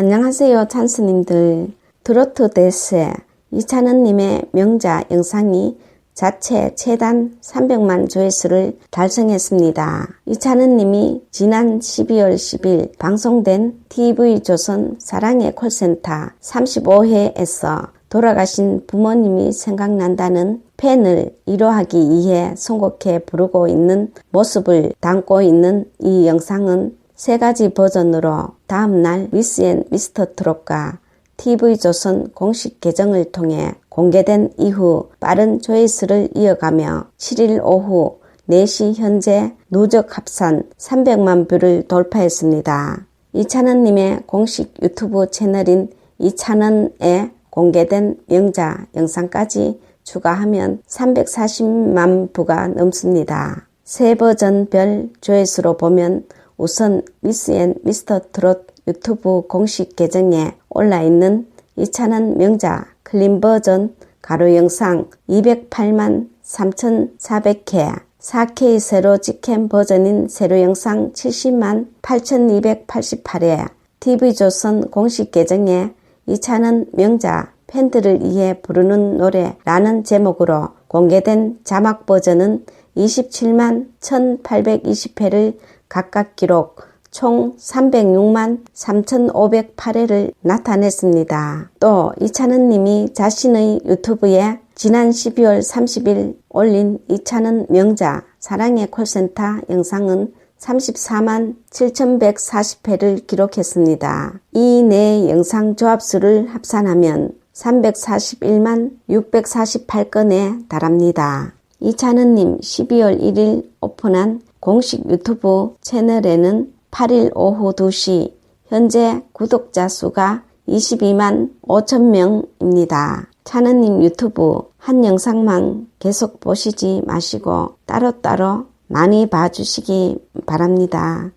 안녕하세요 찬스님들 트로트 대세 이찬원님의 명자 영상이 자체 최단 300만 조회수를 달성했습니다. 이찬원님이 지난 12월 10일 방송된 TV조선 사랑의 콜센터 35회에서 돌아가신 부모님이 생각난다는 팬을 위로하기 위해 선곡해 부르고 있는 모습을 담고 있는 이 영상은 세 가지 버전으로 다음날 미스앤 미스터 트롯과 TV조선 공식 계정을 통해 공개된 이후 빠른 조회수를 이어가며 7일 오후 4시 현재 누적 합산 300만 뷰를 돌파했습니다. 이찬원님의 공식 유튜브 채널인 이찬원에 공개된 명자 영상까지 추가하면 340만 뷰가 넘습니다. 세 버전별 조회수로 보면 우선 미스 앤 미스터 트롯 유튜브 공식 계정에 올라 있는 이찬원 명자 클린 버전 가로 영상 208만 3,400회 4K 세로 직캠 버전인 세로 영상 70만 8,288회 TV조선 공식 계정에 이찬원 명자 팬들을 위해 부르는 노래라는 제목으로 공개된 자막 버전은 27만 1820회를 각각 기록 총 306만 3,508회를 나타냈습니다. 또 이찬원 님이 자신의 유튜브에 지난 12월 30일 올린 이찬원 명자 사랑의 콜센터 영상은 34만 7,140회를 기록했습니다. 이 네 영상 조합수를 합산하면 341만 648건에 달합니다. 이찬원님 12월 1일 오픈한 공식 유튜브 채널에는 8일 오후 2시 현재 구독자 수가 22만 5천 명입니다. 찬은님 유튜브 한 영상만 계속 보시지 마시고 따로따로 많이 봐주시기 바랍니다.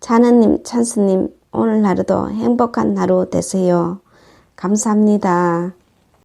찬은님, 찬스님 오늘 하루도 행복한 하루 되세요. 감사합니다.